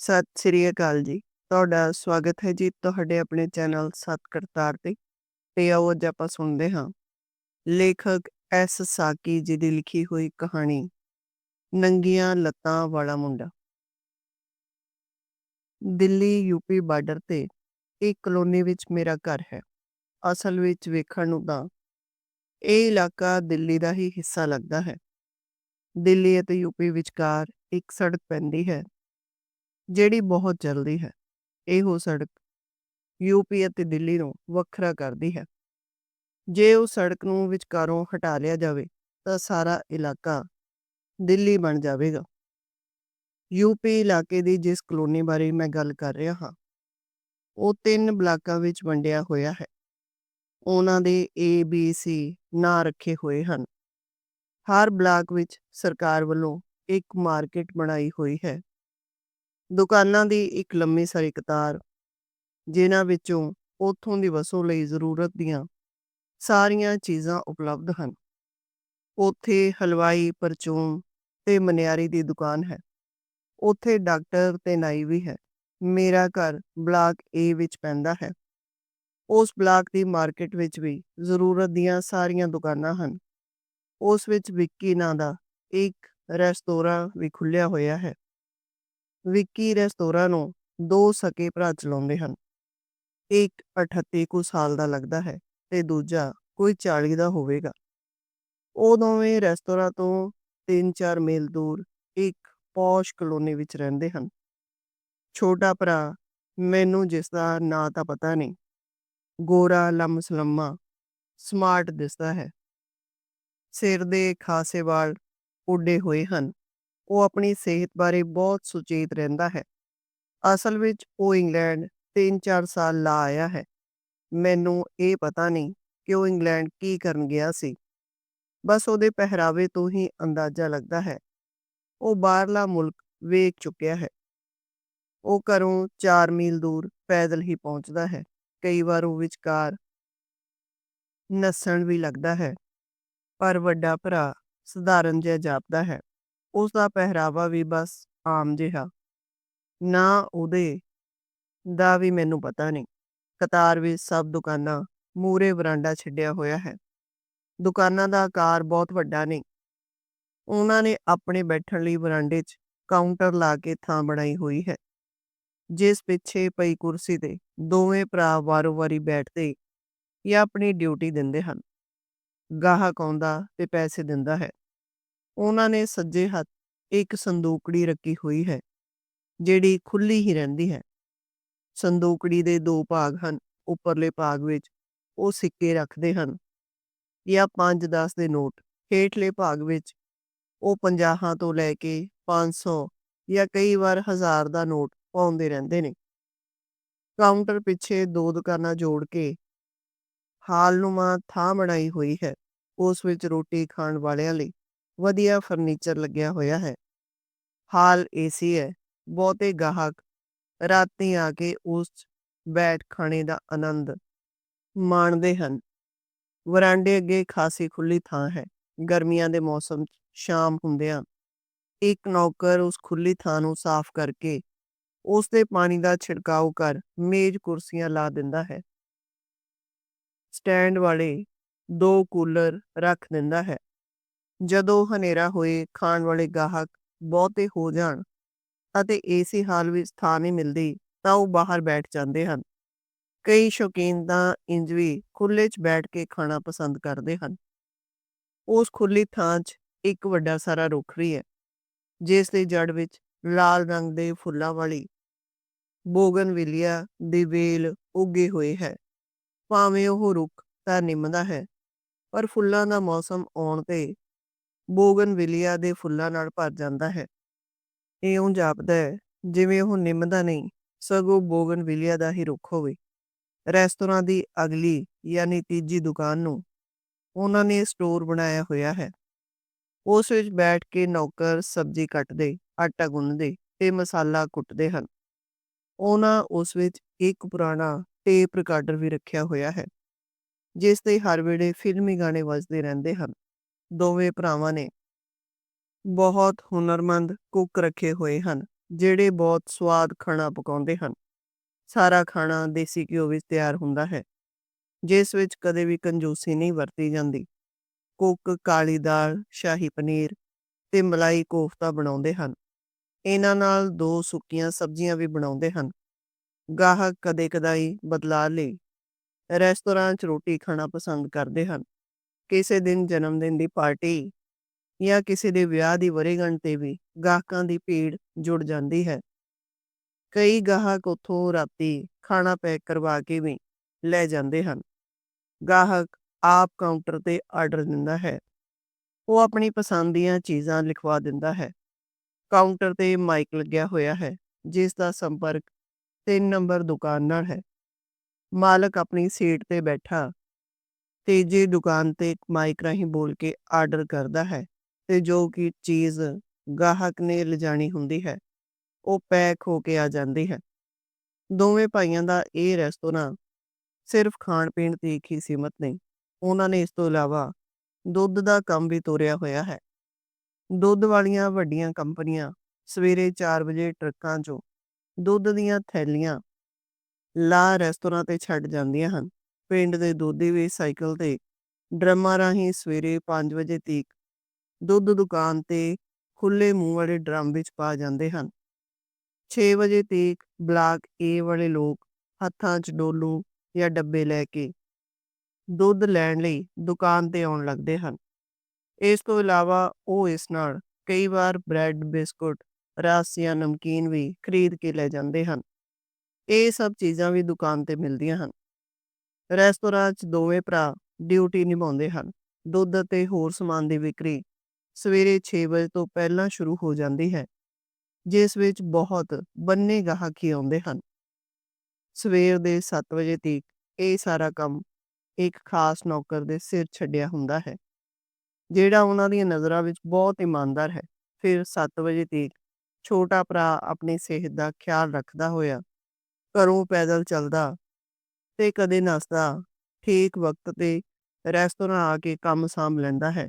ਸਤਿ ਸ੍ਰੀ ਅਕਾਲ ਜੀ। ਤੁਹਾਡਾ ਸਵਾਗਤ ਹੈ ਜੀ ਤੁਹਾਡੇ ਆਪਣੇ ਚੈਨਲ ਸਤ ਕਰਤਾਰ ਤੇ। ਤੇ ਆਓ ਅੱਜ ਆਪਾਂ ਸੁਣਦੇ ਹਾਂ ਲੇਖਕ ਐਸ ਸਾਕੀ ਜੀ ਦੀ ਲਿਖੀ ਹੋਈ ਕਹਾਣੀ, ਨੰਗੀਆਂ ਲੱਤਾਂ ਵਾਲਾ ਮੁੰਡਾ। ਦਿੱਲੀ ਯੂਪੀ ਬਾਰਡਰ ਤੇ ਇੱਕ ਕਲੋਨੀ ਵਿੱਚ ਮੇਰਾ ਘਰ ਹੈ। ਅਸਲ ਵਿੱਚ ਵੇਖਣ ਨੂੰ ਤਾਂ, ਇਹ ਇਲਾਕਾ ਦਿੱਲੀ ਦਾ ਹੀ ਹਿੱਸਾ ਲੱਗਦਾ ਹੈ। ਦਿੱਲੀ ਅਤੇ ਯੂਪੀ ਵਿਚਕਾਰ ਇੱਕ ਸੜਕ ਪੈਂਦੀ ਹੈ ਜਿਹੜੀ ਬਹੁਤ ਚੱਲਦੀ ਹੈ। ਇਹੋ ਸੜਕ ਯੂਪੀ ਅਤੇ ਦਿੱਲੀ ਨੂੰ ਵੱਖਰਾ ਕਰਦੀ ਹੈ। ਜੇ ਉਹ ਸੜਕ ਨੂੰ ਵਿਚਕਾਰੋਂ ਹਟਾ ਲਿਆ ਜਾਵੇ, ਤਾਂ ਸਾਰਾ ਇਲਾਕਾ ਦਿੱਲੀ ਬਣ ਜਾਵੇਗਾ। ਯੂਪੀ ਇਲਾਕੇ ਦੀ ਜਿਸ ਕਲੋਨੀ ਬਾਰੇ ਮੈਂ ਗੱਲ ਕਰ ਰਿਹਾ ਹਾਂ, ਉਹ ਤਿੰਨ ਬਲਾਕਾਂ ਵਿੱਚ ਵੰਡਿਆ ਹੋਇਆ ਹੈ। ਉਹਨਾਂ ਦੇ ਏ ਬੀ ਸੀ ਨਾਂ ਰੱਖੇ ਹੋਏ ਹਨ। ਹਰ ਬਲਾਕ ਵਿੱਚ ਸਰਕਾਰ ਵੱਲੋਂ ਇੱਕ ਮਾਰਕੀਟ ਬਣਾਈ ਹੋਈ ਹੈ। ਦੁਕਾਨਾਂ ਦੀ ਇੱਕ ਲੰਮੀ ਸਾਰੀ ਕਤਾਰ, ਜਿਨ੍ਹਾਂ ਵਿੱਚੋਂ ਉੱਥੋਂ ਦੀ ਵਸੋਂ ਲਈ ਜ਼ਰੂਰਤ ਦੀਆਂ ਸਾਰੀਆਂ ਚੀਜ਼ਾਂ ਉਪਲਬਧ ਹਨ। ਉੱਥੇ ਹਲਵਾਈ, ਪਰਚੂਨ ਤੇ ਮਨਿਆਰੀ ਦੀ ਦੁਕਾਨ ਹੈ। ਉੱਥੇ ਡਾਕਟਰ ਤੇ ਨਾਈ ਵੀ ਹੈ। ਮੇਰਾ ਘਰ ਬਲਾਕ ਏ ਵਿੱਚ ਪੈਂਦਾ ਹੈ। ਉਸ ਬਲਾਕ ਦੀ ਮਾਰਕੀਟ ਵਿੱਚ ਵੀ ਜ਼ਰੂਰਤ ਦੀਆਂ ਸਾਰੀਆਂ ਦੁਕਾਨਾਂ ਹਨ। ਉਸ ਵਿੱਚ ਵਿੱਕੀ ਨਾਂ ਦਾ ਇੱਕ ਰੈਸਤੋਰਾਂ ਵੀ ਖੁੱਲਿਆ ਹੋਇਆ ਹੈ। ਵਿੱਕੀ ਰੈਸਤੋਰਾਂ ਨੂੰ ਦੋ ਸਕੇ ਭਰਾ ਚਲਾਉਂਦੇ ਹਨ। ਇੱਕ 38 ਕੁ ਸਾਲ ਦਾ ਲੱਗਦਾ ਹੈ ਤੇ ਦੂਜਾ ਕੋਈ 40 ਦਾ ਹੋਵੇਗਾ। ਉਹ ਦੋਵੇਂ ਰੈਸਤੋਰਾਂ ਤੋਂ 3-4 ਮੀਲ ਦੂਰ ਇੱਕ ਪੌਸ਼ ਕਲੋਨੀ ਵਿੱਚ ਰਹਿੰਦੇ ਹਨ। ਛੋਟਾ ਭਰਾ, ਮੈਨੂੰ ਜਿਸ ਦਾ ਨਾਂ ਤਾਂ ਪਤਾ ਨਹੀਂ, ਗੋਰਾ ਲੰਮ-ਸਲੰਮਾ ਸਮਾਰਟ ਦਿਸਦਾ ਹੈ। ਸਿਰ ਦੇ ਖਾਸੇ ਵਾਲ ਉੱਡੇ ਹੋਏ ਹਨ। ਉਹ ਆਪਣੀ ਸਿਹਤ ਬਾਰੇ ਬਹੁਤ ਸੁਚੇਤ ਰਹਿੰਦਾ ਹੈ। ਅਸਲ ਵਿੱਚ ਉਹ ਇੰਗਲੈਂਡ 3-4 ਸਾਲ ਲਾ ਆਇਆ ਹੈ। ਮੈਨੂੰ ਇਹ ਪਤਾ ਨਹੀਂ ਕਿ ਉਹ ਇੰਗਲੈਂਡ ਕੀ ਕਰਨ ਗਿਆ ਸੀ। ਬਸ ਉਹਦੇ ਪਹਿਰਾਵੇ ਤੋਂ ਹੀ ਅੰਦਾਜ਼ਾ ਲੱਗਦਾ ਹੈ ਉਹ ਬਾਹਰਲਾ ਮੁਲਕ ਵੇਖ ਚੁੱਕਿਆ ਹੈ। ਉਹ ਘਰੋਂ 4 ਮੀਲ ਦੂਰ ਪੈਦਲ ਹੀ ਪਹੁੰਚਦਾ ਹੈ। ਕਈ ਵਾਰ ਉਹ ਵਿਚਕਾਰ ਨੱਸਣ ਵੀ ਲੱਗਦਾ ਹੈ। ਪਰ ਵੱਡਾ ਭਰਾ ਸਧਾਰਨ ਜਿਹਾ ਜਾਪਦਾ ਹੈ। ਉਸ ਦਾ ਪਹਿਰਾਵਾ ਵੀ ਬਸ ਆਮ ਜਿਹਾ। ਨਾ ਉਹਦੇ ਦਾ ਵੀ ਮੈਨੂੰ ਪਤਾ ਨਹੀਂ। ਕਤਾਰ ਵਿੱਚ ਸਭ ਦੁਕਾਨਾਂ ਮੂਹਰੇ ਵਰਾਂਡਾ ਛੱਡਿਆ ਹੋਇਆ ਹੈ। ਦੁਕਾਨਾਂ ਦਾ ਆਕਾਰ ਬਹੁਤ ਵੱਡਾ ਨਹੀਂ। ਉਹਨਾਂ ਨੇ ਆਪਣੇ ਬੈਠਣ ਲਈ ਵਰਾਂਡੇ 'ਚ ਕਾਊਂਟਰ ਲਾ ਕੇ ਥਾਂ ਬਣਾਈ ਹੋਈ ਹੈ। ਜਿਸ ਪਿੱਛੇ ਪਈ ਕੁਰਸੀ ਤੇ ਦੋਵੇਂ ਭਰਾ ਵਾਰੋ-ਵਾਰੀ ਬੈਠਦੇ ਜਾਂ ਆਪਣੀ ਡਿਊਟੀ ਦਿੰਦੇ ਹਨ। ਗਾਹਕ ਆਉਂਦਾ ਤੇ ਪੈਸੇ ਦਿੰਦਾ ਹੈ। ਉਹਨਾਂ ਨੇ ਸੱਜੇ ਹੱਥ ਇੱਕ ਸੰਦੂਕੜੀ ਰੱਖੀ ਹੋਈ ਹੈ, ਜਿਹੜੀ ਖੁੱਲੀ ਹੀ ਰਹਿੰਦੀ ਹੈ। ਸੰਦੂਕੜੀ ਦੇ ਦੋ ਭਾਗ ਹਨ। ਉੱਪਰਲੇ ਭਾਗ ਵਿੱਚ ਉਹ ਸਿੱਕੇ ਰੱਖਦੇ ਹਨ ਜਾਂ 5-10 ਦੇ ਨੋਟ। ਹੇਠਲੇ ਭਾਗ ਵਿੱਚ ਉਹ ਪੰਜਾਹਾਂ ਤੋਂ ਲੈ ਕੇ 500 ਜਾਂ ਕਈ ਵਾਰ ਹਜ਼ਾਰ ਦਾ ਨੋਟ ਪਾਉਂਦੇ ਰਹਿੰਦੇ ਨੇ। ਕਾਊਂਟਰ ਪਿੱਛੇ ਦੋ ਦੁਕਾਨਾਂ ਜੋੜ ਕੇ ਹਾਲ ਨੂੰ ਮਾਂ ਥਾਂ ਬਣਾਈ ਹੋਈ ਹੈ। ਉਸ ਵਿੱਚ ਰੋਟੀ ਖਾਣ ਵਾਲਿਆਂ ਲਈ ਵਧੀਆ ਫਰਨੀਚਰ ਲੱਗਿਆ ਹੋਇਆ ਹੈ। ਹਾਲ ਏਸੀ ਹੈ। ਬਹੁਤੇ ਗਾਹਕ ਰਾਤੀ ਆ ਕੇ ਉਸ 'ਚ ਬੈਠ ਖਾਣੇ ਦਾ ਆਨੰਦ ਮਾਣਦੇ ਹਨ। ਵਰਾਂਡੇ ਅੱਗੇ ਖਾਸੀ ਖੁੱਲੀ ਥਾਂ ਹੈ। ਗਰਮੀਆਂ ਦੇ ਮੌਸਮ 'ਚ ਸ਼ਾਮ ਹੁੰਦਿਆਂ ਇੱਕ ਨੌਕਰ ਉਸ ਖੁੱਲੀ ਥਾਂ ਨੂੰ ਸਾਫ਼ ਕਰਕੇ ਉਸ ਤੇ ਪਾਣੀ ਦਾ ਛਿੜਕਾਅ ਕਰ ਮੇਜ਼ ਕੁਰਸੀਆਂ ਲਾ ਦਿੰਦਾ ਹੈ। ਸਟੈਂਡ ਵਾਲੇ ਦੋ ਕੂਲਰ ਰੱਖ ਦਿੰਦਾ ਹੈ। ਜਦੋਂ ਹਨੇਰਾ ਹੋਏ, ਖਾਣ ਵਾਲੇ ਗਾਹਕ ਬਹੁਤੇ ਹੋ ਜਾਣ ਅਤੇ ਏਸੀ ਹਾਲ ਵਿੱਚ ਥਾਂ ਨਹੀਂ ਮਿਲਦੀ, ਤਾਂ ਉਹ ਬਾਹਰ ਬੈਠ ਜਾਂਦੇ ਹਨ। ਕਈ ਸ਼ੌਕੀਨ ਤਾਂ ਇੰਜ ਵੀ ਖੁੱਲੇ 'ਚ ਬੈਠ ਕੇ ਖਾਣਾ ਪਸੰਦ ਕਰਦੇ ਹਨ। ਉਸ ਖੁੱਲੀ ਥਾਂ 'ਚ ਇੱਕ ਵੱਡਾ ਸਾਰਾ ਰੁੱਖ ਵੀ ਹੈ, ਜਿਸ ਦੀ ਜੜ ਵਿੱਚ ਲਾਲ ਰੰਗ ਦੇ ਫੁੱਲਾਂ ਵਾਲੀ ਬੋਗਨਵਿਲੀਆ ਦੀ ਵੇਲ ਉੱਗੇ ਹੋਏ ਹੈ। ਭਾਵੇਂ ਉਹ ਰੁੱਖ ਤਾਂ ਨਿੰਮਦਾ ਹੈ, ਪਰ ਫੁੱਲਾਂ ਦਾ ਮੌਸਮ ਆਉਣ ਤੇ ਬੋਗਨਵਿਲੀਆ ਦੇ ਫੁੱਲਾਂ ਨਾਲ ਭਰ ਜਾਂਦਾ ਹੈ। ਇਉਂ ਜਾਪਦਾ ਹੈ, ਜਿਵੇਂ ਉਹ ਨਿੰਮ ਦਾ ਨਹੀਂ, ਸਗੋਂ ਬੋਗਨਵਿਲੀਆ ਦਾ ਹੀ ਰੁੱਖ ਹੋਵੇ। ਰੈਸਤੋਰਾਂ ਦੀ ਅਗਲੀ ਯਾਨੀ ਤੀਜੀ ਦੁਕਾਨ ਨੂੰ ਉਹਨਾਂ ਨੇ ਸਟੋਰ ਬਣਾਇਆ ਹੋਇਆ ਹੈ। ਉਸ ਵਿੱਚ ਬੈਠ ਕੇ ਨੌਕਰ ਸਬਜ਼ੀ ਕੱਟਦੇ, ਆਟਾ ਗੁੰਨਦੇ ਤੇ ਮਸਾਲਾ ਕੁੱਟਦੇ ਹਨ। ਉਹਨਾਂ ਉਸ ਵਿੱਚ ਇੱਕ ਪੁਰਾਣਾ ਟੇਪ ਰਿਕਾਰਡਰ ਵੀ ਰੱਖਿਆ ਹੋਇਆ ਹੈ, ਜਿਸ ਤੇ ਹਰ ਵੇਲੇ ਫਿਲਮੀ ਗਾਣੇ ਵੱਜਦੇ ਰਹਿੰਦੇ ਹਨ। ਦੋਵੇਂ ਭਰਾਵਾਂ ਨੇ ਬਹੁਤ ਹੁਨਰਮੰਦ ਕੁੱਕ ਰੱਖੇ ਹੋਏ ਹਨ, ਜਿਹੜੇ ਬਹੁਤ ਸਵਾਦ ਖਾਣਾ ਪਕਾਉਂਦੇ ਹਨ। ਸਾਰਾ ਖਾਣਾ ਦੇਸੀ ਘਿਓ ਵਿੱਚ ਤਿਆਰ ਹੁੰਦਾ ਹੈ, ਜਿਸ ਵਿੱਚ ਕਦੇ ਵੀ ਕੰਜੂਸੀ ਨਹੀਂ ਵਰਤੀ ਜਾਂਦੀ। ਕੁੱਕ ਕਾਲੀ ਦਾਲ, ਸ਼ਾਹੀ ਪਨੀਰ ਤੇ ਮਲਾਈ ਕੋਫਤਾ ਬਣਾਉਂਦੇ ਹਨ। ਇਹਨਾਂ ਨਾਲ ਦੋ ਸੁੱਕੀਆਂ ਸਬਜ਼ੀਆਂ ਵੀ ਬਣਾਉਂਦੇ ਹਨ। ਗਾਹਕ ਕਦੇ-ਕਦਾਈ ਬਦਲਾ ਲਈ ਰੈਸਟੋਰਾਂ 'ਚ ਰੋਟੀ ਖਾਣਾ ਪਸੰਦ ਕਰਦੇ ਹਨ। ਕਿਸੇ ਦਿਨ ਜਨਮ ਦਿਨ ਦੀ ਪਾਰਟੀ ਜਾਂ ਕਿਸੇ ਦੇ ਵਿਆਹ ਦੀ ਵਰ੍ਹੇਗੰਢ ਤੇ ਵੀ ਗਾਹਕਾਂ ਦੀ ਭੀੜ ਜੁੜ ਜਾਂਦੀ ਹੈ। ਕਈ ਗਾਹਕ ਉੱਥੋਂ ਰਾਤੀ ਖਾਣਾ ਪੈਕ ਕਰਵਾ ਕੇ ਵੀ ਲੈ ਜਾਂਦੇ ਹਨ। ਗਾਹਕ ਆਪ ਕਾਊਂਟਰ ਤੇ ਆਰਡਰ ਦਿੰਦਾ ਹੈ। ਉਹ ਆਪਣੀ ਪਸੰਦ ਦੀਆਂ ਚੀਜ਼ਾਂ ਲਿਖਵਾ ਦਿੰਦਾ ਹੈ। ਕਾਊਂਟਰ ਤੇ ਮਾਈਕ ਲੱਗਿਆ ਹੋਇਆ ਹੈ, ਜਿਸ ਦਾ ਸੰਪਰਕ 3 ਨੰਬਰ ਦੁਕਾਨ ਨਾਲ ਹੈ। ਮਾਲਕ ਆਪਣੀ ਸੀਟ ਤੇ ਬੈਠਾ ਤੀਜੀ ਦੁਕਾਨ ਤੇ ਮਾਈਕ ਰਾਹੀਂ ਬੋਲ ਕੇ ਆਰਡਰ ਕਰਦਾ ਹੈ, ਤੇ ਜੋ ਕਿ ਚੀਜ਼ ਗਾਹਕ ਨੇ ਲਿਜਾਣੀ ਹੁੰਦੀ ਹੈ, ਉਹ ਪੈਕ ਹੋ ਕੇ ਆ ਜਾਂਦੀ ਹੈ। ਦੋਵੇਂ ਭਾਈਆਂ ਦਾ ਇਹ ਰੈਸਟੋਰਾਂ ਸਿਰਫ ਖਾਣ ਪੀਣ ਤੀਕ ਹੀ ਸੀਮਤ ਨਹੀਂ, ਉਹਨਾਂ ਨੇ ਇਸ ਤੋਂ ਇਲਾਵਾ ਦੁੱਧ ਦਾ ਕੰਮ ਵੀ ਤੋਰਿਆ ਹੋਇਆ ਹੈ। ਦੁੱਧ ਵਾਲੀਆਂ ਵੱਡੀਆਂ ਕੰਪਨੀਆਂ ਸਵੇਰੇ 4 ਵਜੇ ਟਰੱਕਾਂ 'ਚੋਂ ਦੁੱਧ ਦੀਆਂ ਥੈਲੀਆਂ ਲਾ ਰੈਸਟੋਰਾਂ ਤੇ ਛੱਡ ਜਾਂਦੀਆਂ ਹਨ। ਪਿੰਡ ਦੇ ਦੋਧੀ ਵੀ ਸਾਈਕਲ ਤੇ ਡਰਮਾਂ ਰਾਹੀਂ ਸਵੇਰੇ 5 ਵਜੇ ਤੀਕ ਦੁੱਧ ਦੁਕਾਨ ਤੇ ਖੁੱਲੇ ਮੂੰਹ ਵਾਲੇ ਡਰਮ ਵਿੱਚ ਪਾ ਜਾਂਦੇ ਹਨ। 6 ਵਜੇ ਤੀਕ ਬਲਾਕ ਏ ਵਾਲੇ ਲੋਕ ਹੱਥਾਂ 'ਚ ਡੋਲੂ ਜਾਂ ਡੱਬੇ ਲੈ ਕੇ ਦੁੱਧ ਲੈਣ ਲਈ ਦੁਕਾਨ ਤੇ ਆਉਣ ਲੱਗਦੇ ਹਨ। ਇਸ ਤੋਂ ਇਲਾਵਾ ਉਹ ਇਸ ਨਾਲ ਕਈ ਵਾਰ ਬ੍ਰੈਡ, ਬਿਸਕੁਟ, ਰਸ ਜਾਂ ਨਮਕੀਨ ਵੀ ਖਰੀਦ ਕੇ ਲੈ ਜਾਂਦੇ ਹਨ। ਇਹ ਸਭ ਚੀਜ਼ਾਂ ਵੀ ਦੁਕਾਨ ਤੇ ਮਿਲਦੀਆਂ ਹਨ। ਰੈਸਟੋਰਾਂ 'ਚ ਦੋਵੇਂ ਭਰਾ ਡਿਊਟੀ ਨਿਭਾਉਂਦੇ ਹਨ। ਦੁੱਧ ਅਤੇ ਹੋਰ ਸਮਾਨ ਦੀ ਵਿਕਰੀ ਸਵੇਰੇ 6 ਵਜੇ ਤੋਂ ਪਹਿਲਾਂ ਸ਼ੁਰੂ ਹੋ ਜਾਂਦੀ ਹੈ, ਜਿਸ ਵਿੱਚ ਬਹੁਤ ਬੰਨੇ ਗਾਹਕ ਹੀ ਆਉਂਦੇ ਹਨ। ਸਵੇਰ ਦੇ 7 ਵਜੇ ਤੱਕ ਇਹ ਸਾਰਾ ਕੰਮ ਇੱਕ ਖਾਸ ਨੌਕਰ ਦੇ ਸਿਰ ਛੱਡਿਆ ਹੁੰਦਾ ਹੈ, ਜਿਹੜਾ ਉਹਨਾਂ ਦੀਆਂ ਨਜ਼ਰਾਂ ਵਿੱਚ ਬਹੁਤ ਇਮਾਨਦਾਰ ਹੈ। ਫਿਰ 7 ਵਜੇ ਤੱਕ ਛੋਟਾ ਭਰਾ ਆਪਣੀ ਸਿਹਤ ਦਾ ਖਿਆਲ ਰੱਖਦਾ ਹੋਇਆ ਘਰੋਂ ਪੈਦਲ ਚੱਲਦਾ ਤੇ ਕਦੇ ਨਾਸਤਾ ਠੀਕ ਵਕਤ ਤੇ ਰੈਸਟੋਰਾਂ ਆ ਕੇ ਕੰਮ ਸਾਂਭ ਲੈਂਦਾ ਹੈ।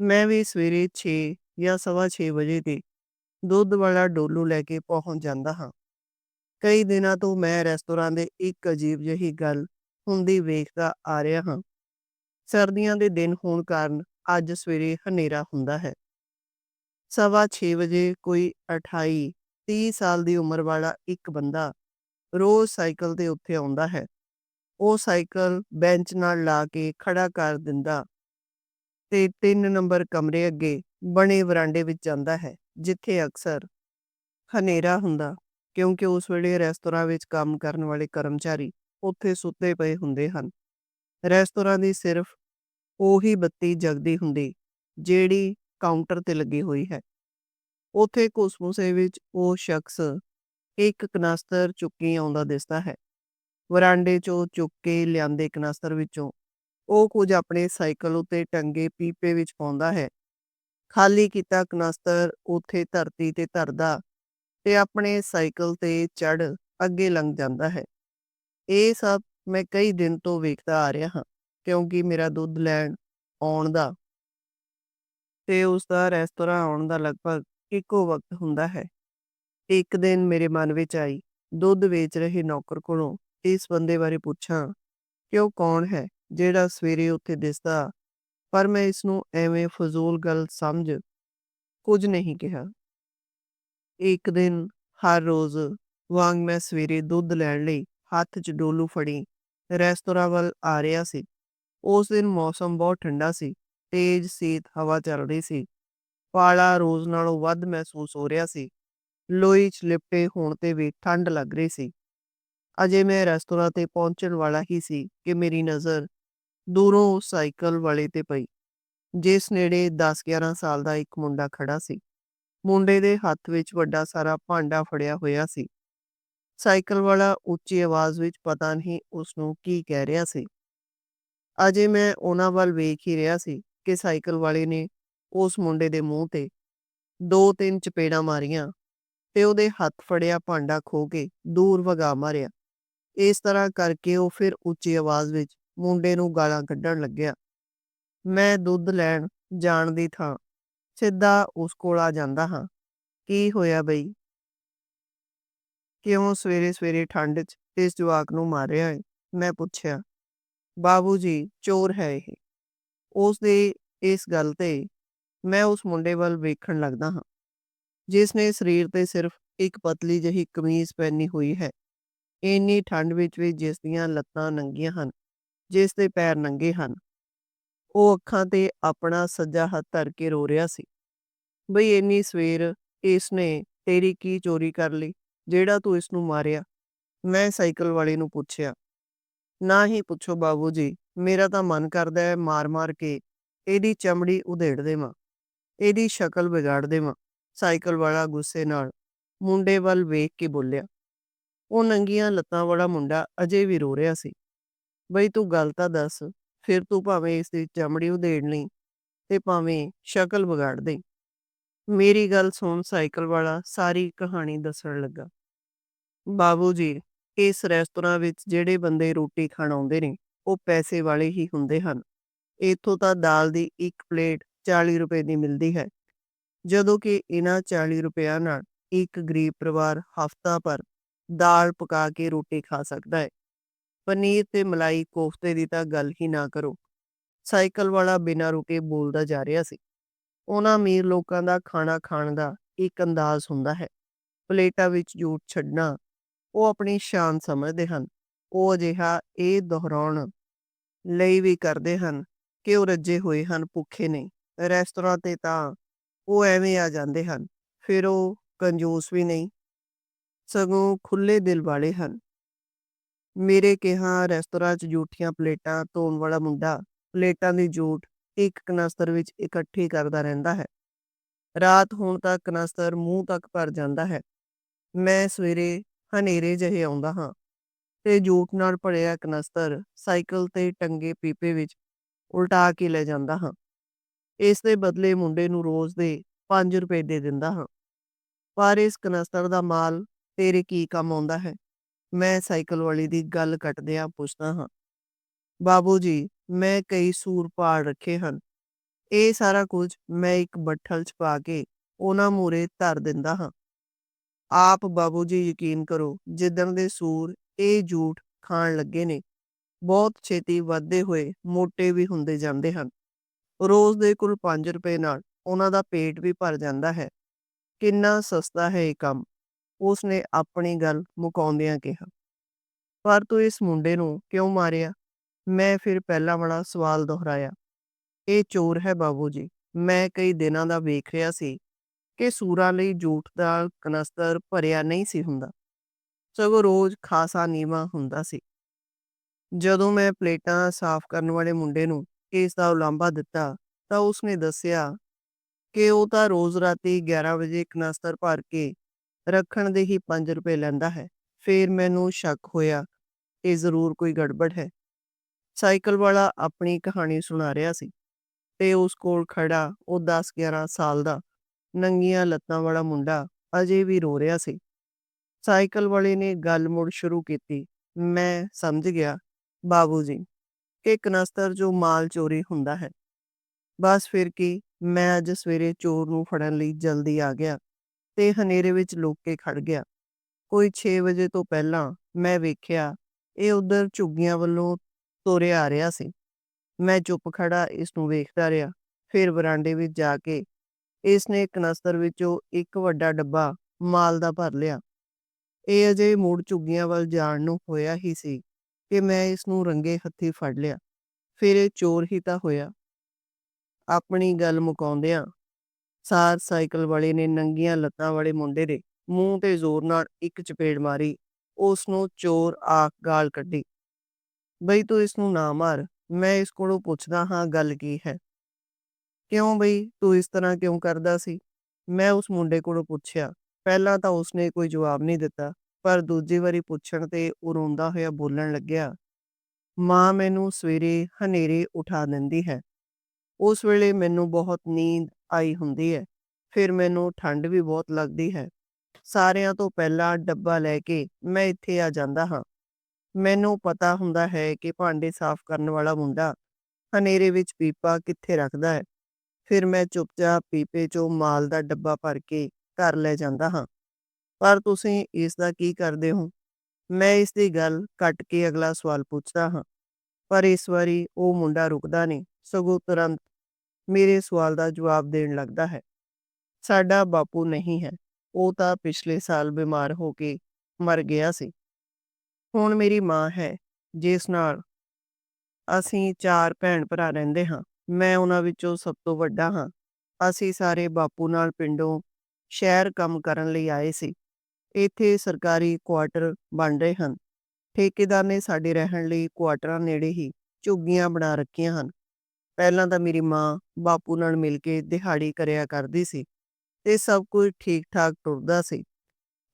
ਮੈਂ ਵੀ ਸਵੇਰੇ 6 ਜਾਂ ਸਵਾ 6 ਵਜੇ ਤੇ ਦੁੱਧ ਵਾਲਾ ਡੋਲੂ ਲੈ ਕੇ ਪਹੁੰਚ ਜਾਂਦਾ ਹਾਂ। ਕਈ ਦਿਨਾਂ ਤੋਂ ਮੈਂ ਰੈਸਟੋਰਾਂ ਦੇ ਇੱਕ ਅਜੀਬ ਜਿਹੀ ਗੱਲ ਹੁੰਦੀ ਵੇਖਦਾ ਆ ਰਿਹਾ ਹਾਂ। ਸਰਦੀਆਂ ਦੇ ਦਿਨ ਹੋਣ ਕਾਰਨ ਅੱਜ ਸਵੇਰੇ ਹਨੇਰਾ ਹੁੰਦਾ ਹੈ। ਸਵਾ 6 ਵਜੇ ਕੋਈ 28 30 ਸਾਲ ਦੀ ਉਮਰ ਵਾਲਾ ਇੱਕ ਬੰਦਾ ਰੋਜ਼ ਸਾਈਕਲ ਤੇ ਉੱਥੇ ਆਉਂਦਾ ਹੈ। ਉਹ ਸਾਈਕਲ ਬੈਂਚ ਨਾਲ ਲਾ ਕੇ ਖੜਾ ਕਰ ਦਿੰਦਾ ਤੇ 3 ਨੰਬਰ ਕਮਰੇ ਅੱਗੇ ਬਣੇ ਵਰਾਂਡੇ ਵਿੱਚ ਜਾਂਦਾ ਹੈ, ਜਿੱਥੇ ਅਕਸਰ ਹਨੇਰਾ ਹੁੰਦਾ, ਕਿਉਂਕਿ ਉਸ ਵੇਲੇ ਰੈਸਟੋਰਾਂ ਵਿੱਚ ਕੰਮ ਕਰਨ ਵਾਲੇ ਕਰਮਚਾਰੀ ਉੱਥੇ ਸੁੱਤੇ ਪਏ ਹੁੰਦੇ ਹਨ। ਰੈਸਟੋਰਾਂ ਦੀ ਸਿਰਫ ਉਹੀ ਬੱਤੀ ਜਗਦੀ ਹੁੰਦੀ, ਜਿਹੜੀ ਕਾਊਂਟਰ ਤੇ ਲੱਗੀ ਹੋਈ ਹੈ। ਉੱਥੇ ਕੁਸਮੁਸੇ ਵਿੱਚ ਉਹ ਸ਼ਖਸ ਇੱਕ ਕਨਾਸਤਰ ਚੁੱਕੀ ਆਉਂਦਾ ਦਿਸਦਾ ਹੈ। ਵਰਾਂਡੇ 'ਚੋਂ ਚੁੱਕ ਕੇ ਲਿਆਂਦੇ ਕਨਾਸਤਰ ਵਿੱਚੋਂ, ਉਹ ਕੁਝ ਆਪਣੇ ਸਾਈਕਲ ਉੱਤੇ ਟੰਗੇ ਪੀਪੇ ਵਿੱਚ ਪਾਉਂਦਾ ਹੈ। ਖਾਲੀ ਕੀਤਾ ਕਨਾਸਤਰ ਉੱਥੇ ਧਰਤੀ ਤੇ ਧਰਦਾ ਤੇ ਆਪਣੇ ਸਾਈਕਲ ਤੇ ਚੜ ਅੱਗੇ ਲੰਘ ਜਾਂਦਾ ਹੈ। ਇਹ ਸਭ ਮੈਂ ਕਈ ਦਿਨ ਤੋਂ ਵੇਖਦਾ ਆ ਰਿਹਾ ਹਾਂ, ਕਿਉਂਕਿ ਮੇਰਾ ਦੁੱਧ ਲੈਣ ਆਉਣ ਦਾ ਤੇ ਉਸ ਦਾ ਰੈਸਟੋਰਾਂ ਆਉਣ ਦਾ ਲਗਭਗ ਇੱਕੋ ਵਕਤ ਹੁੰਦਾ ਹੈ। ਇੱਕ ਦਿਨ ਮੇਰੇ ਮਨ ਵਿੱਚ ਆਈ, ਦੁੱਧ ਵੇਚ ਰਹੇ ਨੌਕਰ ਕੋਲੋਂ ਇਸ ਬੰਦੇ ਬਾਰੇ ਪੁੱਛਾਂ ਕਿ ਉਹ ਕੌਣ ਹੈ, ਜਿਹੜਾ ਸਵੇਰੇ ਉੱਥੇ ਦਿਸਦਾ, ਪਰ ਮੈਂ ਇਸ ਨੂੰ ਐਵੇਂ ਫਜ਼ੂਲ ਗੱਲ ਸਮਝ ਕੁਝ ਨਹੀਂ ਕਿਹਾ। ਇੱਕ ਦਿਨ ਹਰ ਰੋਜ਼ ਵਾਂਗ ਮੈਂ ਸਵੇਰੇ ਦੁੱਧ ਲੈਣ ਲਈ ਹੱਥ 'ਚ ਡੋਲੂ ਫੜੀ ਰੈਸਟੋਰਾਂ ਵੱਲ ਆ ਰਿਹਾ ਸੀ। ਉਸ ਦਿਨ ਮੌਸਮ ਬਹੁਤ ਠੰਡਾ ਸੀ, ਤੇਜ਼ ਸੀਤ ਹਵਾ ਚੱਲ ਰਹੀ ਸੀ। ਪਾਲਾ ਰੋਜ਼ ਨਾਲੋਂ ਵੱਧ ਮਹਿਸੂਸ ਹੋ ਰਿਹਾ ਸੀ। ਲੋਈ 'ਚ ਲਿਪਟੇ ਹੋਣ ਤੇ ਵੀ ਠੰਡ ਲੱਗ ਰਹੀ ਸੀ। ਅਜੇ ਮੈਂ ਰੈਸਟੋਰਾਂ ਤੇ ਪਹੁੰਚਣ ਵਾਲਾ ਹੀ ਸੀ ਕਿ ਮੇਰੀ ਨਜ਼ਰ ਦੂਰੋਂ ਉਸ ਸਾਈਕਲ ਵਾਲੇ ਤੇ ਪਈ, ਜਿਸ ਨੇੜੇ 10-11 ਸਾਲ ਦਾ ਇੱਕ ਮੁੰਡਾ ਖੜਾ ਸੀ। ਮੁੰਡੇ ਦੇ ਹੱਥ ਵਿੱਚ ਵੱਡਾ ਸਾਰਾ ਭਾਂਡਾ ਫੜਿਆ ਹੋਇਆ ਸੀ। ਸਾਈਕਲ ਵਾਲਾ ਉੱਚੀ ਆਵਾਜ਼ ਵਿੱਚ ਪਤਾ ਨਹੀਂ ਉਸ ਨੂੰ ਕੀ ਕਹਿ ਰਿਹਾ ਸੀ। ਅਜੇ ਮੈਂ ਉਹਨਾਂ ਵੱਲ ਵੇਖ ਹੀ ਰਿਹਾ ਸੀ ਕਿ ਸਾਈਕਲ ਵਾਲੇ ਨੇ ਉਸ ਮੁੰਡੇ ਦੇ ਮੂੰਹ ਤੇ ਦੋ ਤਿੰਨ ਚਪੇੜਾਂ ਮਾਰੀਆਂ ਤੇ ਉਹਦੇ ਹੱਥ ਫੜਿਆ ਭਾਂਡਾ ਖੋ ਕੇ ਦੂਰ ਵਗਾ ਮਾਰਿਆ। ਇਸ ਤਰ੍ਹਾਂ ਕਰਕੇ ਉਹ ਫਿਰ ਉੱਚੀ ਆਵਾਜ਼ ਵਿੱਚ ਮੁੰਡੇ ਨੂੰ ਗਾਲਾਂ ਕੱਢਣ ਲੱਗਿਆ। ਮੈਂ ਦੁੱਧ ਲੈਣ ਜਾਣ ਦੀ ਥਾਂ ਸਿੱਧਾ ਉਸ ਕੋਲ ਆ ਜਾਂਦਾ ਹਾਂ। ਕੀ ਹੋਇਆ ਬਈ? ਕਿਉਂ ਸਵੇਰੇ-ਸਵੇਰੇ ਠੰਡ 'ਚ ਇਸ ਜਵਾਕ ਨੂੰ ਮਾਰਿਆ ਹੈ ਮੈਂ ਪੁੱਛਿਆ। ਬਾਬੂ ਜੀ, ਚੋਰ ਹੈ ਇਹ। ਉਸ ਦੇ ਇਸ ਗੱਲ ਤੇ ਮੈਂ ਉਸ ਮੁੰਡੇ ਵੱਲ ਵੇਖਣ ਲੱਗਦਾ ਹਾਂ, ਜਿਸ ਨੇ ਸਰੀਰ ਤੇ ਸਿਰਫ ਇੱਕ ਪਤਲੀ ਜਿਹੀ ਕਮੀਜ਼ ਪਹਿਨੀ ਹੋਈ ਹੈ। ਇੰਨੀ ਠੰਡ ਵਿੱਚ ਵੀ ਜਿਸ ਦੀਆਂ ਲੱਤਾਂ ਨੰਗੀਆਂ ਹਨ, ਜਿਸ ਦੇ ਪੈਰ ਨੰਗੇ ਹਨ। ਉਹ ਅੱਖਾਂ ਤੇ ਆਪਣਾ ਸੱਜਾ ਹੱਥ ਧਰ ਕੇ ਰੋ ਰਿਹਾ ਸੀ। ਬਈ ਇੰਨੀ ਸਵੇਰ ਇਸ ਨੇ ਤੇਰੀ ਕੀ ਚੋਰੀ ਕਰ ਲਈ, ਜਿਹੜਾ ਤੂੰ ਇਸ ਨੂੰ ਮਾਰਿਆ? ਮੈਂ ਸਾਈਕਲ ਵਾਲੇ ਨੂੰ ਪੁੱਛਿਆ। ਨਾ ਹੀ ਪੁੱਛੋ ਬਾਬੂ ਜੀ, ਮੇਰਾ ਤਾਂ ਮਨ ਕਰਦਾ ਹੈ ਮਾਰ-ਮਾਰ ਕੇ ਇਹਦੀ ਚਮੜੀ ਉਧੇੜ ਦੇਵਾਂ, ਇਹਦੀ ਸ਼ਕਲ ਵਿਗਾੜ ਦੇਵਾਂ। ਸਾਈਕਲ ਵਾਲਾ ਗੁੱਸੇ ਨਾਲ ਮੁੰਡੇ ਵੱਲ ਵੇਖ ਕੇ ਬੋਲਿਆ। ਉਹ ਨੰਗੀਆਂ ਲੱਤਾਂ ਵਾਲਾ ਮੁੰਡਾ ਅਜੇ ਵੀ ਰੋ ਰਿਹਾ ਸੀ। ਬਈ ਤੂੰ ਗੱਲ ਤਾਂ ਦੱਸ, ਫਿਰ ਤੂੰ ਭਾਵੇਂ ਇਸ ਦੀ ਚਮੜੀ ਉਧੇੜ ਲਈ ਤੇ ਭਾਵੇਂ ਸ਼ਕਲ ਵਿਗਾੜ ਦੇ। ਮੇਰੀ ਗੱਲ ਸੁਣ ਸਾਈਕਲ ਵਾਲਾ ਸਾਰੀ ਕਹਾਣੀ ਦੱਸਣ ਲੱਗਾ। ਬਾਬੂ ਜੀ, ਇਸ ਰੈਸਤੋਰਾਂ ਵਿੱਚ ਜਿਹੜੇ ਬੰਦੇ ਰੋਟੀ ਖਾਣ ਆਉਂਦੇ ਨੇ, ਉਹ ਪੈਸੇ ਵਾਲੇ ਹੀ ਹੁੰਦੇ ਹਨ। ਇੱਥੋਂ ਤਾਂ ਦਾਲ ਦੀ ਇੱਕ ਪਲੇਟ 40 ਰੁਪਏ ਦੀ ਮਿਲਦੀ ਹੈ, ਜਦੋਂ ਕਿ ਇਹਨਾਂ 40 ਰੁਪਇਆਂ ਨਾਲ ਇੱਕ ਗਰੀਬ ਪਰਿਵਾਰ ਹਫ਼ਤਾ ਭਰ ਦਾਲ ਪਕਾ ਕੇ ਰੋਟੀ ਖਾ ਸਕਦਾ ਹੈ। ਪਨੀਰ ਤੇ ਮਲਾਈ ਕੋਫਤੇ ਦੀ ਤਾਂ ਗੱਲ ਹੀ ਨਾ ਕਰੋ। ਸਾਈਕਲ ਵਾਲਾ ਬਿਨਾਂ ਰੁਕੇ ਬੋਲਦਾ ਜਾ ਰਿਹਾ ਸੀ। ਉਹਨਾਂ ਅਮੀਰ ਲੋਕਾਂ ਦਾ ਖਾਣਾ ਖਾਣ ਦਾ ਇੱਕ ਅੰਦਾਜ਼ ਹੁੰਦਾ ਹੈ। ਪਲੇਟਾਂ ਵਿੱਚ ਜੂਠ ਛੱਡਣਾ ਉਹ ਆਪਣੀ ਸ਼ਾਨ ਸਮਝਦੇ ਹਨ। ਉਹ ਅਜਿਹਾ ਇਹ ਦੁਹਰਾਉਣ ਲਈ ਵੀ ਕਰਦੇ ਹਨ ਕਿ ਉਹ ਰੱਜੇ ਹੋਏ ਹਨ, ਭੁੱਖੇ ਨਹੀਂ। ਰੈਸਤੋਰਾਂ ਤੇ ਤਾਂ ਉਹ ਐਵੇਂ ਆ ਜਾਂਦੇ ਹਨ, ਫਿਰ ਉਹ ਕੰਜੂਸ ਵੀ ਨਹੀਂ, ਸਗੋਂ ਖੁੱਲੇ ਦਿਲ ਵਾਲੇ ਹਨ। ਮੇਰੇ ਕਿਹਾ ਰੈਸਤੋਰਾਂ 'ਚ ਜੂਠੀਆਂ ਪਲੇਟਾਂ ਧੋਣ ਵਾਲਾ ਮੁੰਡਾ ਪਲੇਟਾਂ ਦੀ ਜੂਠ ਇੱਕ ਕਨਸਤਰ ਵਿੱਚ ਇਕੱਠੀ ਕਰਦਾ ਰਹਿੰਦਾ ਹੈ। ਰਾਤ ਹੋਣ ਤੱਕ ਕਨਸਤਰ ਮੂੰਹ ਤੱਕ ਭਰ ਜਾਂਦਾ ਹੈ। ਮੈਂ ਸਵੇਰੇ ਹਨੇਰੇ ਜਿਹੇ ਆਉਂਦਾ ਹਾਂ ਤੇ ਜੂਠ ਨਾਲ ਭਰਿਆ ਕਨਸਤਰ ਸਾਈਕਲ ਤੇ ਟੰਗੇ ਪੀਪੇ ਵਿੱਚ ਉਲਟਾ ਕੇ ਲੈ ਜਾਂਦਾ ਹਾਂ। ਇਸ ਦੇ ਬਦਲੇ ਮੁੰਡੇ ਨੂੰ ਰੋਜ਼ ਦੇ 5 ਰੁਪਏ ਦੇ ਦਿੰਦਾ ਹਾਂ। ਪਰ ਇਸ ਕਨਸਤਰ ਦਾ ਮਾਲ ਤੇਰੇ ਕੀ ਕੰਮ ਆਉਂਦਾ ਹੈ? ਮੈਂ ਸਾਈਕਲ ਵਾਲੀ ਦੀ ਗੱਲ ਕੱਟਦਿਆਂ ਪੁੱਛਦਾ ਹਾਂ। ਬਾਬੂ ਜੀ, ਮੈਂ ਕਈ ਸੂਰ ਪਾਲ ਰੱਖੇ ਹਨ। ਇਹ ਸਾਰਾ ਕੁਝ ਮੈਂ ਇੱਕ ਬੱਠਲ 'ਚ ਪਾ ਕੇ ਉਹਨਾਂ ਮੂਹਰੇ ਧਰ ਦਿੰਦਾ ਹਾਂ। ਆਪ ਬਾਬੂ ਜੀ ਯਕੀਨ ਕਰੋ, ਜਿੱਦਣ ਦੇ ਸੂਰ ਇਹ ਜੂਠ ਖਾਣ ਲੱਗੇ ਨੇ, ਬਹੁਤ ਛੇਤੀ ਵੱਧਦੇ ਹੋਏ ਮੋਟੇ ਵੀ ਹੁੰਦੇ ਜਾਂਦੇ ਹਨ। ਰੋਜ਼ ਦੇ ਕੁੱਲ 5 ਰੁਪਏ ਨਾਲ ਉਹਨਾਂ ਦਾ ਪੇਟ ਵੀ ਭਰ ਜਾਂਦਾ ਹੈ। ਕਿੰਨਾ ਸਸਤਾ ਹੈ ਇਹ ਕੰਮ, ਉਸ ਨੇ ਆਪਣੀ ਗੱਲ ਮੁਕਾਉਂਦਿਆਂ ਕਿਹਾ। ਪਰ ਤੂੰ ਇਸ ਮੁੰਡੇ ਨੂੰ ਕਿਉਂ ਮਾਰਿਆ? ਮੈਂ ਫਿਰ ਪਹਿਲਾਂ ਵਾਲਾ ਸਵਾਲ ਦੁਹਰਾਇਆ। ਇਹ ਚੋਰ ਹੈ ਬਾਬੂ ਜੀ। ਮੈਂ ਕਈ ਦਿਨਾਂ ਦਾ ਵੇਖ ਰਿਹਾ ਸੀ ਕਿ ਸੂਰਾਂ ਲਈ ਜੂਠ ਦਾ ਕਨਸਤਰ ਭਰਿਆ ਨਹੀਂ ਸੀ ਹੁੰਦਾ, ਸਗੋਂ ਰੋਜ਼ ਖਾਸਾ ਨੀਵਾਂ ਹੁੰਦਾ ਸੀ। ਜਦੋਂ ਮੈਂ ਪਲੇਟਾਂ ਸਾਫ਼ ਕਰਨ ਵਾਲੇ ਮੁੰਡੇ ਨੂੰ ਕੇਸ ਦਾ ਉਲਾਂਭਾ ਦਿੱਤਾ, ਤਾਂ ਉਸਨੇ ਦੱਸਿਆ ਕਿ ਉਹ ਤਾਂ ਰੋਜ਼ ਰਾਤੀ 11 ਵਜੇ ਇੱਕ ਕਨਸਤਰ ਭਰ ਕੇ ਰੱਖਣ ਦੇ ਹੀ 5 ਰੁਪਏ ਲੈਂਦਾ ਹੈ। ਫਿਰ ਮੈਨੂੰ ਸ਼ੱਕ ਹੋਇਆ, ਇਹ ਜ਼ਰੂਰ ਕੋਈ ਗੜਬੜ ਹੈ। ਸਾਈਕਲ ਵਾਲਾ ਆਪਣੀ ਕਹਾਣੀ ਸੁਣਾ ਰਿਹਾ ਸੀ ਤੇ ਉਸ ਕੋਲ ਖੜਾ ਉਹ 10-11 ਸਾਲ ਦਾ ਨੰਗੀਆਂ ਲੱਤਾਂ ਵਾਲਾ ਮੁੰਡਾ ਅਜੇ ਵੀ ਰੋ ਰਿਹਾ ਸੀ। ਸਾਈਕਲ ਵਾਲੇ ਨੇ ਗੱਲ ਮੁੜ ਸ਼ੁਰੂ ਕੀਤੀ। ਮੈਂ ਸਮਝ ਗਿਆ, ਬਾਬੂ ਜੀ, ਕਿ ਕਨਸਤਰ 'ਚੋਂ ਮਾਲ ਚੋਰੀ ਹੁੰਦਾ ਹੈ। ਬਸ ਫਿਰ ਕੀ, ਮੈਂ ਅੱਜ ਸਵੇਰੇ ਚੋਰ ਨੂੰ ਫੜਨ ਲਈ ਜਲਦੀ ਆ ਗਿਆ ਤੇ ਹਨੇਰੇ ਵਿੱਚ ਲੋਕ ਕੇ ਖੜ ਗਿਆ। ਕੋਈ 6 ਵਜੇ ਤੋਂ ਪਹਿਲਾਂ ਮੈਂ ਵੇਖਿਆ, ਇਹ ਉੱਧਰ ਝੁੱਗੀਆਂ ਵੱਲੋਂ ਤੋਰਿਆ ਆ ਰਿਹਾ ਸੀ। ਮੈਂ ਚੁੱਪ ਖੜਾ ਇਸ ਨੂੰ ਵੇਖਦਾ ਰਿਹਾ। ਫਿਰ ਬਰਾਂਡੇ ਵਿੱਚ ਜਾ ਕੇ ਇਸ ਨੇ ਕਨਸਤਰ ਵਿੱਚੋਂ ਇੱਕ ਵੱਡਾ ਡੱਬਾ ਮਾਲ ਦਾ ਭਰ ਲਿਆ। ਇਹ ਅਜੇ ਮੁੜ ਝੁੱਗੀਆਂ ਵੱਲ ਜਾਣ ਨੂੰ ਹੋਇਆ ਹੀ ਸੀ ਕਿ ਮੈਂ ਇਸ ਨੂੰ ਰੰਗੇ ਹੱਥੀਂ ਫੜ ਲਿਆ। ਫਿਰ ਇਹ ਚੋਰ ਹੀ ਤਾਂ ਹੋਇਆ। ਆਪਣੀ ਗੱਲ ਮੁਕਾਉਂਦਿਆਂ ਸਾਰ ਸਾਈਕਲ ਵਾਲੇ ਨੇ ਨੰਗੀਆਂ ਲੱਤਾਂ ਵਾਲੇ ਮੁੰਡੇ ਦੇ ਮੂੰਹ ਤੇ ਜ਼ੋਰ ਨਾਲ ਇੱਕ ਚਪੇੜ ਮਾਰੀ। ਉਸ ਨੂੰ ਚੋਰ ਆਖ ਗਾਲ ਕੱਢੀ। ਬਈ ਤੂੰ ਇਸ ਨੂੰ ਨਾ ਮਾਰ, ਮੈਂ ਇਸ ਕੋਲੋਂ ਪੁੱਛਦਾ ਹਾਂ ਗੱਲ ਕੀ ਹੈ? ਕਿਉਂ ਬਈ ਤੂੰ ਇਸ ਤਰ੍ਹਾਂ ਕਿਉਂ ਕਰਦਾ ਸੀ? ਮੈਂ ਉਸ ਮੁੰਡੇ ਕੋਲੋਂ ਪੁੱਛਿਆ। ਪਹਿਲਾਂ ਤਾਂ ਉਸਨੇ ਕੋਈ ਜਵਾਬ ਨਹੀਂ ਦਿੱਤਾ, ਪਰ ਦੂਜੀ ਵਾਰੀ ਪੁੱਛਣ ਤੇ ਉਹ ਰੋਂਦਾ ਹੋਇਆ ਬੋਲਣ ਲੱਗਿਆ। ਮਾਂ ਮੈਨੂੰ ਸਵੇਰੇ ਹਨੇਰੇ ਉਠਾ ਦਿੰਦੀ ਹੈ। ਉਸ ਵੇਲੇ ਮੈਨੂੰ ਬਹੁਤ ਨੀਂਦ ਆਈ ਹੁੰਦੀ ਹੈ। ਫਿਰ ਮੈਨੂੰ ਠੰਡ ਵੀ ਬਹੁਤ ਲੱਗਦੀ ਹੈ। ਸਾਰਿਆਂ ਤੋਂ ਪਹਿਲਾਂ ਡੱਬਾ ਲੈ ਕੇ ਮੈਂ ਇੱਥੇ ਆ ਜਾਂਦਾ ਹਾਂ। ਮੈਨੂੰ ਪਤਾ ਹੁੰਦਾ ਹੈ ਕਿ ਭਾਂਡੇ ਸਾਫ਼ ਕਰਨ ਵਾਲਾ ਮੁੰਡਾ ਹਨੇਰੇ ਵਿੱਚ ਪੀਪਾ ਕਿੱਥੇ ਰੱਖਦਾ ਹੈ। ਫਿਰ ਮੈਂ ਚੁੱਪਚਾਪ ਪੀਪੇ 'ਚੋਂ ਮਾਲ ਦਾ ਡੱਬਾ ਭਰ ਕੇ ਘਰ ਲੈ ਜਾਂਦਾ ਹਾਂ। ਪਰ ਤੁਸੀਂ ਇਸ ਦਾ ਕੀ ਕਰਦੇ ਹੋ? ਮੈਂ ਇਸ ਦੀ ਗੱਲ ਕੱਟ ਕੇ ਅਗਲਾ ਸਵਾਲ ਪੁੱਛਦਾ ਹਾਂ। ਪਰ ਇਸ ਵਾਰੀ ਉਹ ਮੁੰਡਾ ਰੁਕਦਾ ਨਹੀਂ, ਸਗੋਂ ਤੁਰੰਤ ਮੇਰੇ ਸਵਾਲ ਦਾ ਜਵਾਬ ਦੇਣ ਲੱਗਦਾ ਹੈ। ਸਾਡਾ ਬਾਪੂ ਨਹੀਂ ਹੈ, ਉਹ ਤਾਂ ਪਿਛਲੇ ਸਾਲ ਬਿਮਾਰ ਹੋ ਕੇ ਮਰ ਗਿਆ ਸੀ। ਹੁਣ ਮੇਰੀ ਮਾਂ ਹੈ, ਜਿਸ ਨਾਲ ਅਸੀਂ ਚਾਰ ਭੈਣ ਭਰਾ ਰਹਿੰਦੇ ਹਾਂ। ਮੈਂ ਉਹਨਾਂ ਵਿੱਚੋਂ ਸਭ ਤੋਂ ਵੱਡਾ ਹਾਂ। ਅਸੀਂ ਸਾਰੇ ਬਾਪੂ ਨਾਲ ਪਿੰਡੋਂ ਸ਼ਹਿਰ ਕੰਮ ਕਰਨ ਲਈ ਆਏ ਸੀ। ਇੱਥੇ ਸਰਕਾਰੀ ਕੁਆਟਰ ਬਣ ਰਹੇ ਹਨ। ਠੇਕੇਦਾਰ ਨੇ ਸਾਡੇ ਰਹਿਣ ਲਈ ਕੁਆਟਰਾਂ ਨੇੜੇ ਹੀ ਝੁੱਗੀਆਂ ਬਣਾ ਰੱਖੀਆਂ ਹਨ। ਪਹਿਲਾਂ ਤਾਂ ਮੇਰੀ ਮਾਂ ਬਾਪੂ ਨਾਲ ਮਿਲ ਕੇ ਦਿਹਾੜੀ ਕਰਿਆ ਕਰਦੀ ਸੀ ਤੇ ਸਭ ਕੁਝ ਠੀਕ ਠਾਕ ਟੁਰਦਾ ਸੀ।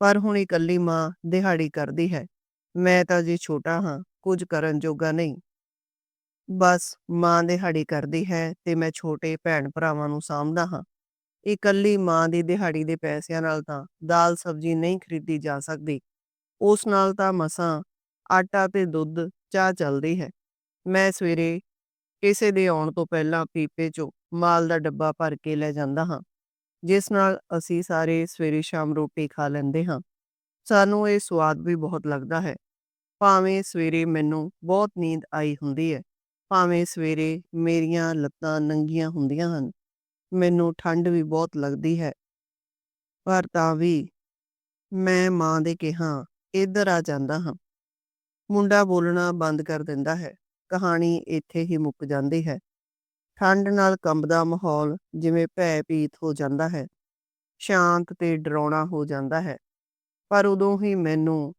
ਪਰ ਹੁਣ ਇਕੱਲੀ ਮਾਂ ਦਿਹਾੜੀ ਕਰਦੀ ਹੈ। ਮੈਂ ਤਾਂ ਜੀ ਛੋਟਾ ਹਾਂ, ਕੁਝ ਕਰਨ ਜੋਗਾ ਨਹੀਂ। ਬਸ ਮਾਂ ਦਿਹਾੜੀ ਕਰਦੀ ਹੈ ਤੇ ਮੈਂ ਛੋਟੇ ਭੈਣ ਭਰਾਵਾਂ ਨੂੰ ਸਾਂਭਦਾ ਹਾਂ। ਇਕੱਲੀ ਮਾਂ ਦੀ ਦਿਹਾੜੀ ਦੇ ਪੈਸਿਆਂ ਨਾਲ ਤਾਂ ਦਾਲ ਸਬਜ਼ੀ ਨਹੀਂ ਖਰੀਦੀ ਜਾ ਸਕਦੀ। ਉਸ ਨਾਲ ਤਾਂ ਮਸਾਂ ਆਟਾ ਤੇ ਦੁੱਧ ਚਾਹ ਚੱਲਦੀ ਹੈ। ਮੈਂ ਸਵੇਰੇ ਕਿਸੇ ਦੇ ਆਉਣ ਤੋਂ ਪਹਿਲਾਂ ਪੀਪੇ 'ਚੋਂ ਮਾਲ ਦਾ ਡੱਬਾ ਭਰ ਕੇ ਲੈ ਜਾਂਦਾ ਹਾਂ, ਜਿਸ ਨਾਲ ਅਸੀਂ ਸਾਰੇ ਸਵੇਰੇ ਸ਼ਾਮ ਰੋਟੀ ਖਾ ਲੈਂਦੇ ਹਾਂ। ਸਾਨੂੰ ਇਹ ਸਵਾਦ ਵੀ ਬਹੁਤ ਲੱਗਦਾ ਹੈ। ਭਾਵੇਂ ਸਵੇਰੇ ਮੈਨੂੰ ਬਹੁਤ ਨੀਂਦ ਆਈ ਹੁੰਦੀ ਹੈ, ਭਾਵੇਂ ਸਵੇਰੇ ਮੇਰੀਆਂ ਲੱਤਾਂ ਨੰਗੀਆਂ ਹੁੰਦੀਆਂ ਹਨ ਮੈਨੂੰ ਠੰਡ ਵੀ ਬਹੁਤ ਲੱਗਦੀ ਹੈ। ਪਰ ਤਾਂ ਵੀ ਮੈਂ ਮਾਂ ਦੇ ਕਿਹਾ, ਇੱਧਰ ਆ ਜਾਂਦਾ ਹਾਂ। ਮੁੰਡਾ ਬੋਲਣਾ ਬੰਦ ਕਰ ਦਿੰਦਾ ਹੈ। ਕਹਾਣੀ ਇੱਥੇ ਹੀ ਮੁੱਕ ਜਾਂਦੀ ਹੈ। ਠੰਡ ਨਾਲ ਕੰਬਦਾ ਮਾਹੌਲ ਜਿਵੇਂ ਭੈ ਭੀਤ ਹੋ ਜਾਂਦਾ ਹੈ। ਸ਼ਾਂਤ ਤੇ ਡਰਾਉਣਾ ਹੋ ਜਾਂਦਾ ਹੈ। ਪਰ ਉਦੋਂ ਹੀ ਮੈਨੂੰ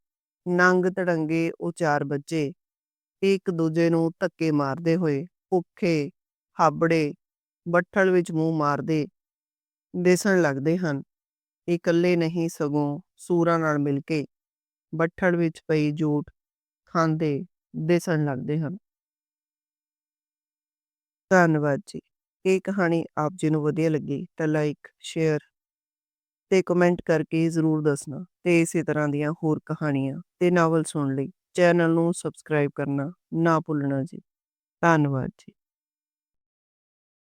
ਨੰਗ ਤੜੰਗੇ ਉਹ ਚਾਰ ਬੱਚੇ ਇੱਕ ਦੂਜੇ ਨੂੰ ਧੱਕੇ ਮਾਰਦੇ ਹੋਏ ਭੁੱਖੇ, ਹਾਬੜੇ ਬੱਠਲ ਵਿੱਚ ਮੂੰਹ ਮਾਰਦੇ ਦਿਸਣ ਲੱਗਦੇ ਹਨ। ਇਕੱਲੇ ਨਹੀਂ ਸਗੋਂ ਸੂਰਾਂ ਨਾਲ ਮਿਲ ਕੇ ਬੱਠਲ ਵਿੱਚ ਪਈ ਜੂਠ ਖਾਂਦੇ ਦਿਸਣ ਲੱਗਦੇ ਹਨ। ਧੰਨਵਾਦ ਜੀ। ਇਹ ਕਹਾਣੀ ਆਪ ਜੀ ਨੂੰ ਵਧੀਆ ਲੱਗੀ ਤਾਂ ਲਾਈਕ ਸ਼ੇਅਰ ਤੇ ਕਮੈਂਟ ਕਰਕੇ ਜ਼ਰੂਰ ਦੱਸਣਾ ਤੇ ਇਸੇ ਤਰ੍ਹਾਂ ਦੀਆਂ ਹੋਰ ਕਹਾਣੀਆਂ ਤੇ ਨਾਵਲ ਸੁਣਨ ਲਈ ਚੈਨਲ ਨੂੰ ਸਬਸਕ੍ਰਾਈਬ ਕਰਨਾ ਨਾ ਭੁੱਲਣਾ ਜੀ। ਧੰਨਵਾਦ ਜੀ।